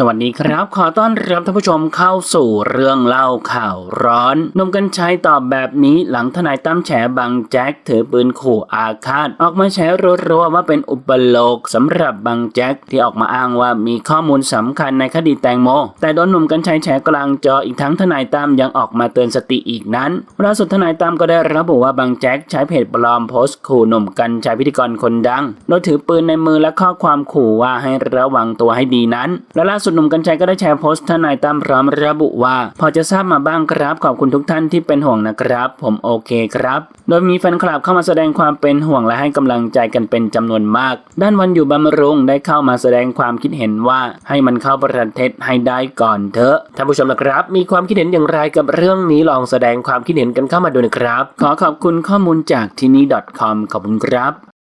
สวัสดีครับ ขอต้อนรับท่านผู้ชมเข้าสู่เรื่องเล่าข่าวร้อนนุ่มกัญชัยตอบแบบนี้หลังทนายตั้มแฉบังแจ็คถือปืนขู่อาฆาต ออกมาแฉรัวๆว่าเป็นอุปโลกสำหรับบังแจ็คที่ออกมาอ้างว่ามีข้อมูลสำคัญในคดีแตงโม แต่โดนหนุ่มกัญชัยแฉกลางจออีกทั้งทนายตั้มยังออกมาเตือนสติอีกนั้นล่าสุดทนายตั้มก็ได้ระบุว่าบังแจ็คใช้เพจปลอมโพสต์ขู่หนุ่มกัญชัยพิธีกรคนดังโดยถือปืนในมือและข้อความขู่ว่าให้ระวังตัวให้ดีนั้น และล่าสุดหนุ่มกัญชัยก็ได้แชร์โพสต์ทนายตั้มพร้อมระบุว่า พอจะทราบมาบ้างครับ ขอบคุณทุกท่านที่เป็นห่วงนะครับ ผมโอเคครับ โดยมีแฟนคลับเข้ามาแสดงความเป็นห่วงและให้กำลังใจกันเป็นจำนวนมาก ด้านวันอยู่บำรุงได้เข้ามาแสดงความคิดเห็นว่าให้มันเข้าประเทศให้ได้ก่อนเถอะท่านผู้ชมนะครับ มีความคิดเห็นอย่างไรกับเรื่องนี้ลองแสดงความคิดเห็นกันเข้ามาดูนะครับ ขอขอบคุณข้อมูลจากที่นี่ .com ขอบคุณครับ